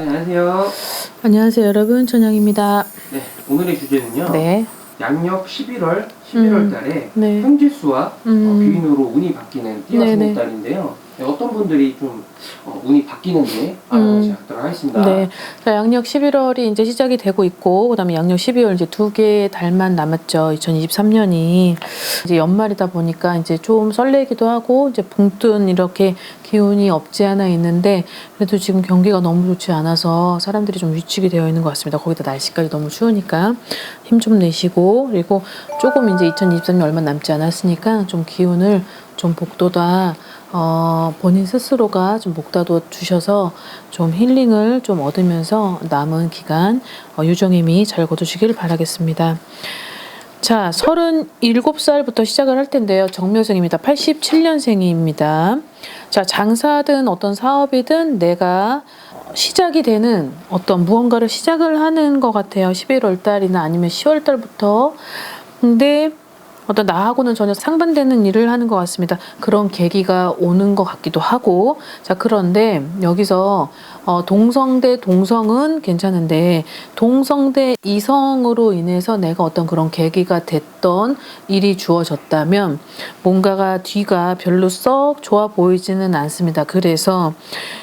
네, 안녕하세요. 안녕하세요 여러분 천영입니다. 네, 오늘의 주제는요. 네. 양력 11월, 11월 음, 달에 네. 형지수와 음. 어, 귀인으로 운이 바뀌는 띠가 네네. 생일 달인데요. 네, 어떤 분들이 좀 어, 운이 바뀌는지 알아보도록 하겠습니다. 음. 네. 자, 양력 11월이 이제 시작이 되고 있고, 그 다음에 양력 12월 이제 두 개의 달만 남았죠. 2023년이. 이제 연말이다 보니까 이제 좀 설레기도 하고, 이제 붕뜬 이렇게 기운이 없지 않아 있는데, 그래도 지금 경기가 너무 좋지 않아서 사람들이 좀 위축이 되어 있는 것 같습니다. 거기다 날씨까지 너무 추우니까 힘 좀 내시고, 그리고 조금 이제 2023년 얼마 남지 않았으니까 좀 기운을 좀 복돋아 어, 본인 스스로가 좀 목다도 주셔서 좀 힐링을 좀 얻으면서 남은 기간 어, 유정님이 잘 거두시길 바라겠습니다. 자, 37살부터 시작을 할 텐데요. 정묘생입니다. 87년생입니다. 자, 장사든 어떤 사업이든 내가 시작이 되는 어떤 무언가를 시작을 하는 것 같아요. 11월 달이나 아니면 10월 달부터. 근데 어떤 나하고는 전혀 상반되는 일을 하는 것 같습니다. 그런 계기가 오는 것 같기도 하고. 자, 그런데 여기서 어, 동성대 동성은 괜찮은데 동성대 이성으로 인해서 내가 어떤 그런 계기가 됐던 일이 주어졌다면 뭔가가 뒤가 별로 썩 좋아 보이지는 않습니다. 그래서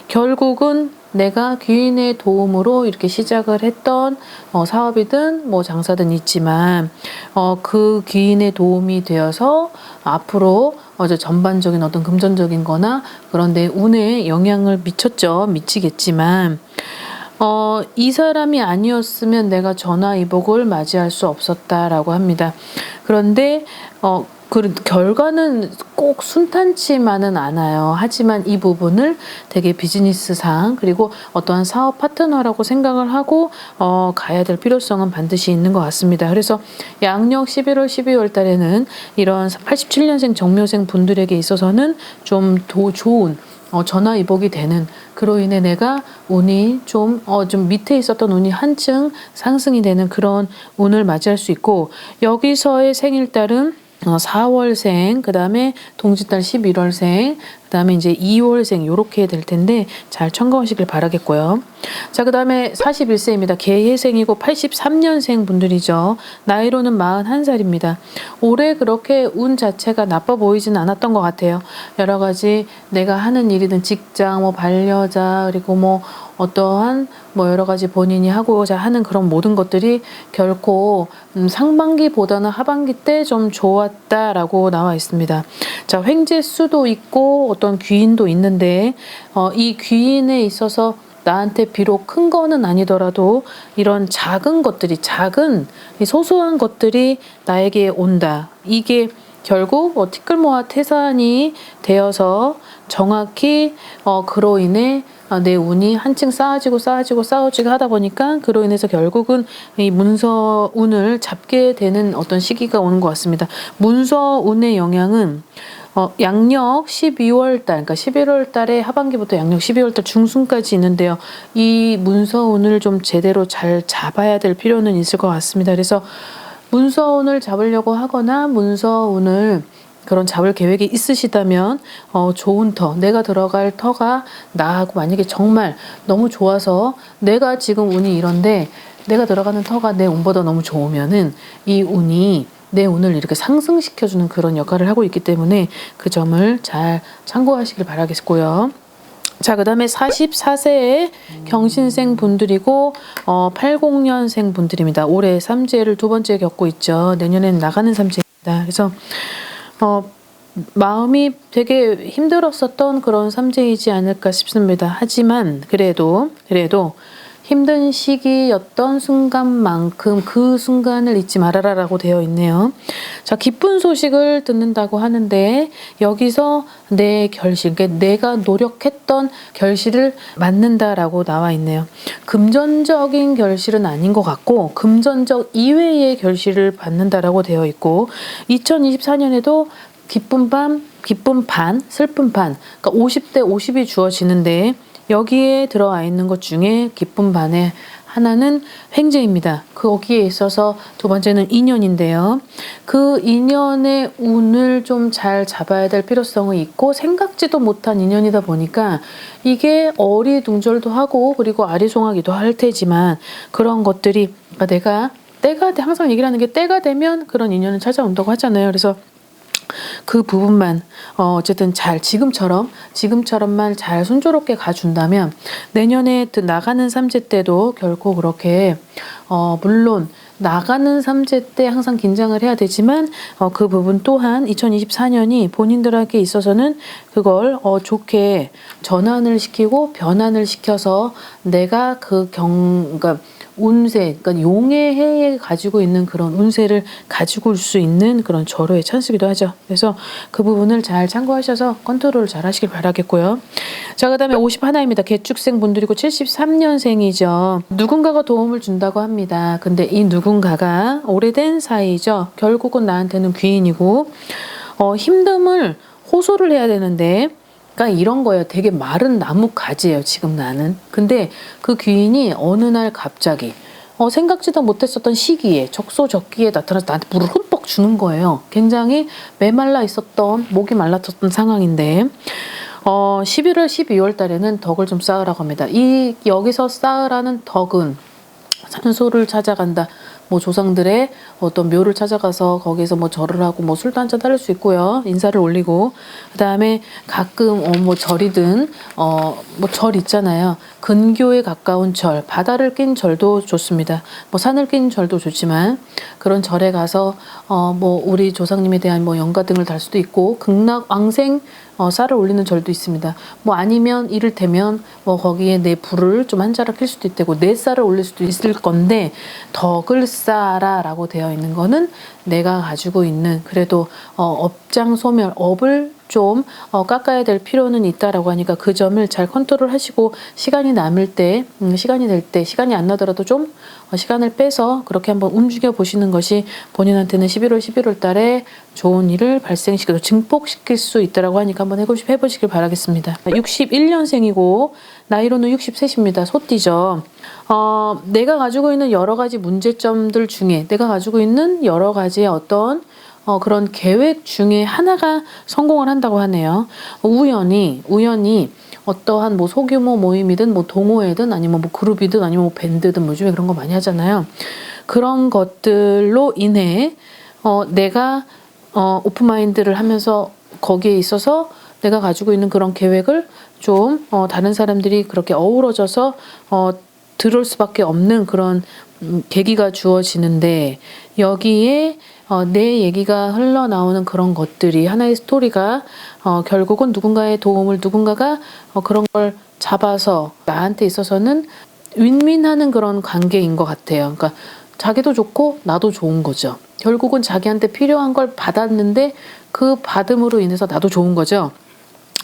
결국은 내가 귀인의 도움으로 이렇게 시작을 했던 어, 사업이든 뭐 장사든 있지만 어, 그 귀인의 도움이 되어서 앞으로 어제 전반적인 어떤 금전적인 거나 그런 데 운에 영향을 미쳤죠. 미치겠지만 어, 이 사람이 아니었으면 내가 전화위복을 맞이할 수 없었다라고 합니다. 그런데 어, 그 결과는 꼭 순탄치만은 않아요. 하지만 이 부분을 되게 비즈니스상 그리고 어떠한 사업 파트너라고 생각을 하고 어, 가야 될 필요성은 반드시 있는 것 같습니다. 그래서 양력 11월, 12월 달에는 이런 87년생 정묘생 분들에게 있어서는 좀 더 좋은 어, 전화위복이 되는 그로 인해 내가 운이 좀, 어, 좀 밑에 있었던 운이 한층 상승이 되는 그런 운을 맞이할 수 있고 여기서의 생일달은 어, 4월생, 그 다음에 동짓달 11월생, 그 다음에 이제 2월생, 요렇게 될 텐데 잘 참고하시길 바라겠고요. 자, 그 다음에 41세입니다. 개해생이고 83년생 분들이죠. 나이로는 41살입니다. 올해 그렇게 운 자체가 나빠 보이지는 않았던 것 같아요. 여러 가지 내가 하는 일이든 직장, 뭐 반려자, 그리고 뭐 어떠한 뭐 여러 가지 본인이 하고자 하는 그런 모든 것들이 결코 음, 상반기보다는 하반기 때 좀 좋았다라고 나와 있습니다. 자, 횡재 수도 있고 어떤 귀인도 있는데 어, 이 귀인에 있어서 나한테 비록 큰 거는 아니더라도 이런 작은 것들이 작은 이 소소한 것들이 나에게 온다. 이게 결국 어, 티끌모아 태산이 되어서 정확히 어, 그로 인해 어, 내 운이 한층 쌓아지고 쌓아지고 쌓아지고 하다 보니까 그로 인해서 결국은 이 문서 운을 잡게 되는 어떤 시기가 오는 것 같습니다. 문서 운의 영향은 어, 양력 12월 달, 그러니까 11월 달에 하반기부터 양력 12월 달 중순까지 있는데요. 이 문서운을 좀 제대로 잘 잡아야 될 필요는 있을 것 같습니다. 그래서 문서운을 잡으려고 하거나 문서운을 그런 잡을 계획이 있으시다면 어, 좋은 터, 내가 들어갈 터가 나하고 만약에 정말 너무 좋아서 내가 지금 운이 이런데 내가 들어가는 터가 내 운보다 너무 좋으면은 이 운이 내 운을 이렇게 상승시켜주는 그런 역할을 하고 있기 때문에 그 점을 잘 참고하시길 바라겠고요. 자, 그 다음에 44세의 경신생 분들이고, 어, 80년생 분들입니다. 올해 삼재를 두 번째 겪고 있죠. 내년에는 나가는 삼재입니다. 그래서, 어, 마음이 되게 힘들었었던 그런 삼재이지 않을까 싶습니다. 하지만, 그래도, 그래도, 힘든 시기였던 순간만큼 그 순간을 잊지 말아라라고 되어 있네요. 자, 기쁜 소식을 듣는다고 하는데 여기서 내 결실, 그러니까 내가 노력했던 결실을 맞는다라고 나와 있네요. 금전적인 결실은 아닌 것 같고 금전적 이외의 결실을 받는다라고 되어 있고 2024년에도 기쁜 밤, 기쁜 반, 슬픈 반, 그러니까 50대 50이 주어지는데 여기에 들어와 있는 것 중에 기쁜 반에 하나는 횡재입니다. 거기에 있어서 두 번째는 인연인데요. 그 인연의 운을 좀 잘 잡아야 될 필요성이 있고 생각지도 못한 인연이다 보니까 이게 어리둥절도 하고 그리고 아리송하기도 할 테지만 그런 것들이 그러니까 내가 때가 돼- 항상 얘기를 하는 게 때가 되면 그런 인연은 찾아온다고 하잖아요. 그래서 그 부분만 어, 어쨌든 잘 지금처럼 지금처럼만 잘 순조롭게 가준다면 내년에 드- 나가는 삼재 때도 결코 그렇게 어, 물론 나가는 삼재 때 항상 긴장을 해야 되지만 어, 그 부분 또한 2024년이 본인들에게 있어서는 그걸 어, 좋게 전환을 시키고 변환을 시켜서 내가 그 경 그러니까 운세, 그러니까 용의 해에 가지고 있는 그런 운세를 가지고 올 수 있는 그런 절호의 찬스기도 하죠. 그래서 그 부분을 잘 참고하셔서 컨트롤 잘 하시길 바라겠고요. 자, 그 다음에 51입니다. 개축생 분들이고 73년생이죠. 누군가가 도움을 준다고 합니다. 근데 이 누군가가 오래된 사이죠. 결국은 나한테는 귀인이고, 어, 힘듦을 호소를 해야 되는데, 그러니까 이런 거예요. 되게 마른 나무 가지예요. 지금 나는. 근데 그 귀인이 어느 날 갑자기 어, 생각지도 못했었던 시기에 적소적기에 나타나서 나한테 물을 흠뻑 주는 거예요. 굉장히 메말라 있었던 목이 말랐었던 상황인데 어, 11월, 12월 달에는 덕을 좀 쌓으라고 합니다. 이 여기서 쌓으라는 덕은 산소를 찾아간다. 뭐 조상들의 어떤 묘를 찾아가서 거기서 뭐 절을 하고 뭐 술도 한잔 따를 수 있고요. 인사를 올리고 그다음에 가끔 어 뭐 절이든 어 뭐 절 있잖아요. 근교에 가까운 절, 바다를 낀 절도 좋습니다. 뭐 산을 낀 절도 좋지만 그런 절에 가서 어 뭐 우리 조상님에 대한 뭐 연가 등을 달 수도 있고 극락 왕생 어, 쌀을 올리는 절도 있습니다. 뭐 아니면 이를테면 뭐 거기에 내 불을 좀 한 자락 킬 수도 있고 내 쌀을 올릴 수도 있을 건데 덕을 쌓아라라고 되어 있는 거는 내가 가지고 있는 그래도 어, 업장 소멸 업을 좀 어, 깎아야 될 필요는 있다라고 하니까 그 점을 잘 컨트롤 하시고 시간이 남을 때 음, 시간이 될 때 시간이 안 나더라도 좀 어, 시간을 빼서 그렇게 한번 움직여 보시는 것이 본인한테는 11월 11월 달에 좋은 일을 발생시켜서 증폭시킬 수 있다라고 하니까 한번 해보시, 해보시길 바라겠습니다. 61년생이고 나이로는 63입니다. 소띠죠. 어, 내가 가지고 있는 여러 가지 문제점들 중에 내가 가지고 있는 여러 가지의 어떤 어, 그런 계획 중에 하나가 성공을 한다고 하네요. 우연히, 우연히 어떠한 뭐 소규모 모임이든 뭐 동호회든 아니면 뭐 그룹이든 아니면 뭐 밴드든 뭐 요즘에 그런 거 많이 하잖아요. 그런 것들로 인해 어, 내가 어, 오픈마인드를 하면서 거기에 있어서 내가 가지고 있는 그런 계획을 좀 어, 다른 사람들이 그렇게 어우러져서 어, 들을 수밖에 없는 그런 음, 계기가 주어지는데 여기에 어, 내 얘기가 흘러나오는 그런 것들이 하나의 스토리가 어, 결국은 누군가의 도움을 누군가가 어, 그런 걸 잡아서 나한테 있어서는 윈윈하는 그런 관계인 것 같아요. 그러니까 자기도 좋고 나도 좋은 거죠. 결국은 자기한테 필요한 걸 받았는데 그 받음으로 인해서 나도 좋은 거죠.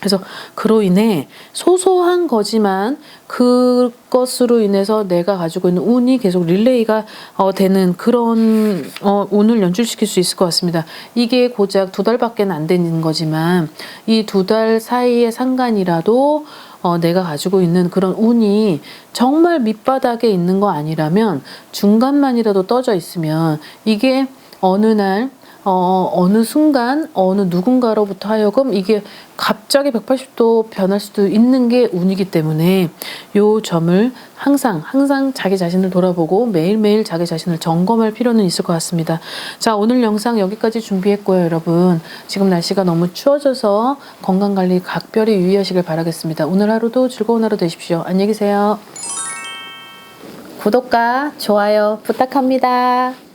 그래서 그로 인해 소소한 거지만 그것으로 인해서 내가 가지고 있는 운이 계속 릴레이가 어, 되는 그런 어, 운을 연출시킬 수 있을 것 같습니다. 이게 고작 두 달밖에 안 되는 거지만 이 두 달 사이의 상관이라도 어, 내가 가지고 있는 그런 운이 정말 밑바닥에 있는 거 아니라면 중간만이라도 떠져 있으면 이게 어느 날 어, 어느 순간 어느 누군가로부터 하여금 이게 갑자기 180도 변할 수도 있는 게 운이기 때문에 요 점을 항상 항상 자기 자신을 돌아보고 매일매일 자기 자신을 점검할 필요는 있을 것 같습니다. 자, 오늘 영상 여기까지 준비했고요, 여러분. 지금 날씨가 너무 추워져서 건강 관리 각별히 유의하시길 바라겠습니다. 오늘 하루도 즐거운 하루 되십시오. 안녕히 계세요. 구독과 좋아요 부탁합니다.